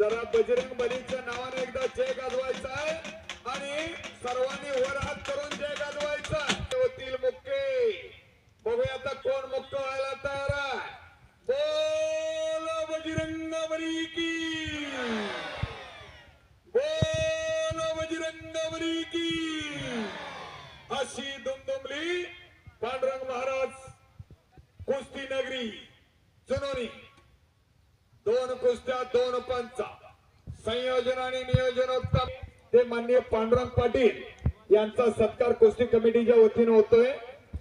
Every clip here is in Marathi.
जरा बजरंग बलीच्या नावाने एकदा जय गाजवायचा आहे. आणि सर्वांनी वर हात करून जय गाजवायचा होतील मुक्के. बघूया आता कोण मुक्त व्हायला तयार आहे. बोल बजरंग बली की. बोल बजरंग बली की. अशी दुमदुमली पांडुरंग महाराज कुस्ती नगरी जुनोनी दोन कुस्त्या दोन पंचा. संयोजन आणि नियोजन उत्तम ते माननीय पांडुरंग पाटील यांचा सत्कार कुस्ती कमिटीच्या वतीने होतोय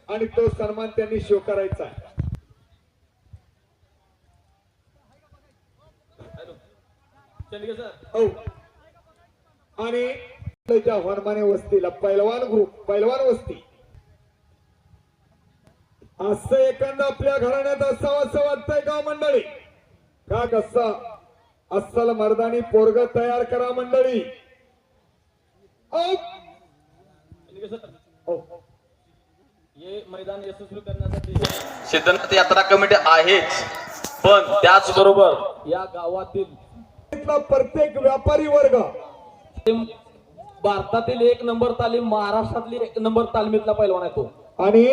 आणि तो सन्मान त्यांनी स्वीकारायचा आहे. हो. आणि हनुमाने वस्तीला पैलवान ग्रुप पैलवान वस्ती. असं एखादं आपल्या घराण्यात असावं असं वाटतंय का हो मंडळी? का कसं? अस्सल मर्दानी पोरग तयार करा मंडळी! हे मैदान यशस्वी करण्यासाठी सिद्धनाथ यात्रा कमिटी आहेच पण त्याचबरोबर या गावातील इथला प्रत्येक व्यापारी वर्ग. भारतातील एक नंबर तालीम महाराष्ट्रातली एक नंबर तालमीतला पैलवान आहे तो. आणि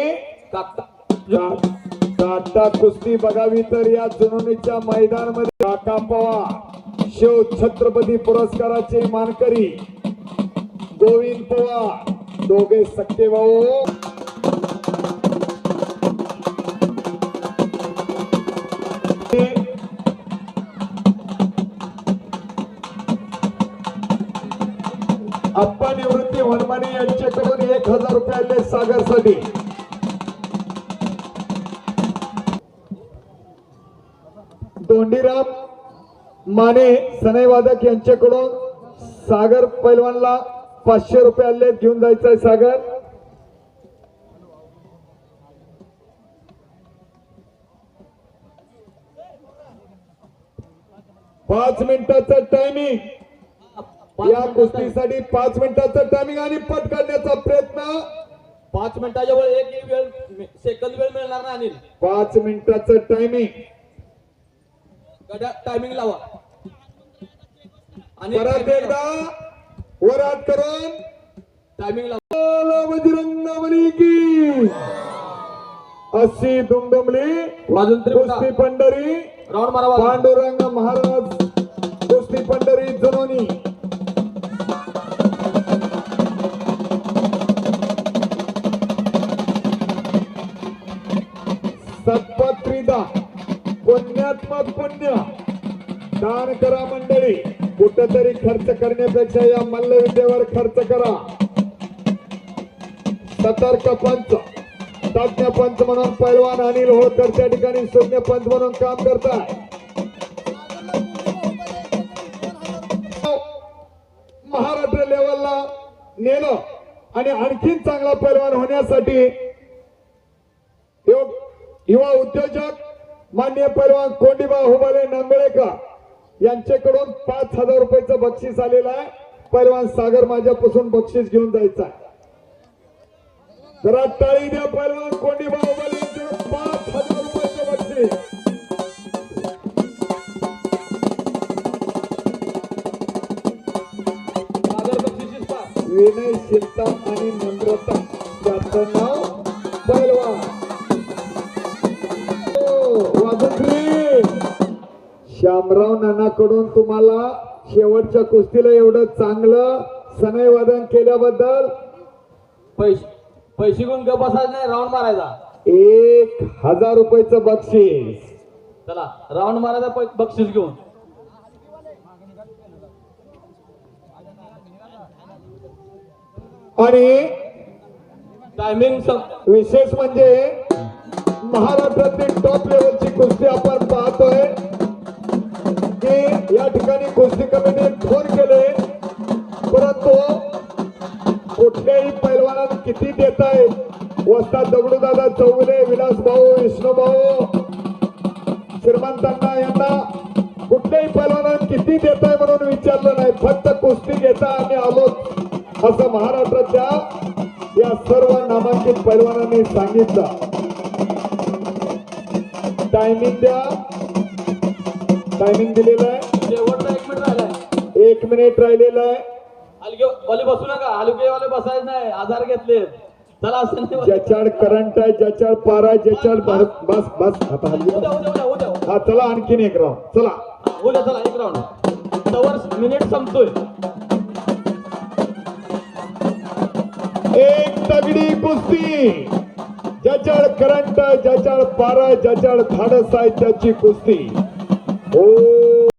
काटा कुस्ती बघावी तर या जुनोनीच्या मैदानामध्ये काका पवार शिव छत्रपती पुरस्काराचे मानकरी गोविंद पवार दोघे सख्खे भाऊ. अप्पा निवृत्ती हनुमाने यांच्याकडून एक हजार रुपयाले सागरसाठी दोंडीराम माने सनईवादक यांच्याकडून सागर पैलवानला पाचशे रुपयाले घेऊन जायचंय सागर. पाच मिनिटाचं टायमिंग या कुस्तीसाठी पाच मिनिटाचं टायमिंग आणि पट काढण्याचा प्रयत्न. पाच मिनिटाच्या वेळ एक एक वेळ सेकंद वेळ मिळणार नाही अनिल. पाच मिनिटाचं टायमिंग गड्या टायमिंग लावा. आणि परत एकदा वर हात करून टायमिंग लावा. बजरंगबली की. अशी दुमदुमली वाजून कुस्ती पंढरी राऊंड मारा वाजून. पांडुरंग महाराज कुस्ती पंढरी जुनोनी सत्पत्रीदा पुण्यात्मक पुण्य. दान करा मंडळी. कुठंतरी खर्च करण्यापेक्षा या मल्लविद्येवर खर्च करा. सतर्क पंच. तज्ञ पंच म्हणून पैलवान अनिल होळकर त्या ठिकाणी शून्य पंच म्हणून काम करतात महाराष्ट्र लेवलला नेलं आणि आणखीन चांगला पैलवान होण्यासाठी युवा उद्योजक मान्य पैलवान कोंडीबा हुबाले नांगळेकर यांच्याकडून पाच हजार रुपयाचं बक्षीस आलेलं आहे. पैलवान सागर माझ्यापासून बक्षीस घेऊन जायचं आहे. जरा टाळी द्या पैलवान कोंडीबा हुबाले यांच्याकडून पाच हजार रुपयाचं बक्षीस. विनयशीलता आणि नम्रता. त्याचं नाव पैलवान. श्यामराव नानाकडून तुम्हाला शेवटच्या कुस्तीला एवढं चांगलं सनई वादन केल्याबद्दल पैसे पैसे घेऊन गप बसायचं नाही राऊंड मारायचा. एक हजार रुपयाचं बक्षीस. चला राऊंड मारायचा पै- बक्षीस घेऊन. आणि टायमिंग विशेष म्हणजे महाराष्ट्रातील टॉप लेवलची कुस्ती आपण पाहतोय. कमिटीने फोन केले. परंतु कुठल्याही पैलवानात किती देत आहे? वस्ताद दगडूदादा चौगुले विलास भाऊ विष्णू भाऊ श्रीमंतांना यांना कुठल्याही पैलवानात किती देत आहे म्हणून विचारलं नाही. फक्त कुस्ती घेता आम्ही आलो असं महाराष्ट्राच्या या सर्व नामांकित पैलवानांनी सांगितलं. टायमिंग द्या. टायमिंग दिलेलं आहे. एक मिनिट राहिलेलं आहे. हलके बसू नका. हलकेवाले बसायचे नाही. आजार घेतले. चला ज्याच्याड करंट आहे ज्याच्याड पारा आहे ज्याच्याड भर- बस बस. आता हल्ली उद्या उद्या उद्या उद्या. हा चला आणखीन एक राऊंड चला. हा, उद्या चला एक राऊंड तवर मिनिट संपतोय. एक दगडी कुस्ती. ज्याच्याड करंट आहे ज्याच्याड पारा आहे ज्याच्याड धाडस आहे त्याची कुस्ती. ओ